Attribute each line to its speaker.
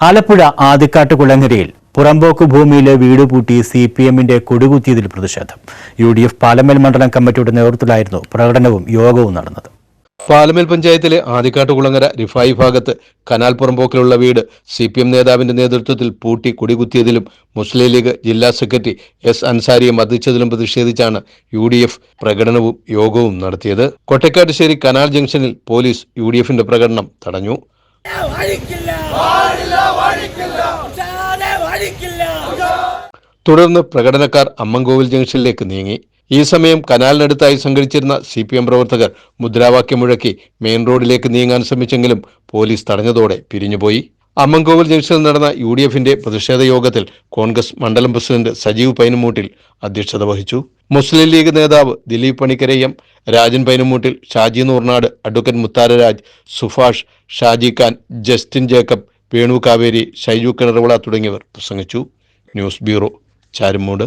Speaker 1: ആലപ്പുഴ ആദിക്കാട്ട് കുളങ്ങരയിൽ പുറമ്പോക്ക് ഭൂമിയിലെ വീട് പൂട്ടി സി പി എമ്മിന്റെ കൊടുകുത്തിയതിൽ പ്രതിഷേധം. യു ഡി എഫ് പാലമേൽ മണ്ഡലം കമ്മിറ്റിയുടെ നേതൃത്വത്തിലായിരുന്നു പ്രകടനവും യോഗവും നടന്നത്.
Speaker 2: പാലമേൽ പഞ്ചായത്തിലെ ആദിക്കാട്ടുകുളങ്ങര റിഫായി ഭാഗത്ത് കനാൽ പുറമ്പോക്കിലുള്ള വീട് സി പി എം നേതാവിന്റെ നേതൃത്വത്തിൽ പൂട്ടി കൊടികുത്തിയതിലും മുസ്ലിം ലീഗ് ജില്ലാ സെക്രട്ടറി എസ് അൻസാരിയെ മർദ്ദിച്ചതിലും പ്രതിഷേധിച്ചാണ് യു ഡി എഫ് പ്രകടനവും യോഗവും നടത്തിയത്. കൊട്ടക്കാട്ടുശ്ശേരി കനാൽ ജംഗ്ഷനിൽ പോലീസ് യു ഡി എഫിന്റെ പ്രകടനം തടഞ്ഞു. തുടർന്ന് പ്രകടനക്കാർ അമ്മൻകോവിൽ ജംഗ്ഷനിലേക്ക് നീങ്ങി. ഈ സമയം കനാലിനടുത്തായി സംഘടിച്ചിരുന്ന സി പി എം പ്രവർത്തകർ മുദ്രാവാക്യം മുഴക്കി മെയിൻ റോഡിലേക്ക് നീങ്ങാൻ ശ്രമിച്ചെങ്കിലും പോലീസ് തടഞ്ഞതോടെ പിരിഞ്ഞുപോയി. അമ്മൻകോവിൽ ജംഗ്ഷനിൽ നടന്ന യു ഡി എഫിന്റെ പ്രതിഷേധ യോഗത്തിൽ കോൺഗ്രസ് മണ്ഡലം പ്രസിഡന്റ് സജീവ് പൈനുമൂട്ടിൽ അധ്യക്ഷത വഹിച്ചു. മുസ്ലിം ലീഗ് നേതാവ് ദിലീപ് പണിക്കരയ്യം Rajan പൈനുമൂട്ടിൽ Shaji Noornad advocate Mutharaj Subhash Shaji Khan Justin Jacob Venu Kaveri Shaiju Kinaruvila തുടങ്ങിയവർ പ്രസംഗിച്ചു. News bureau Charumood.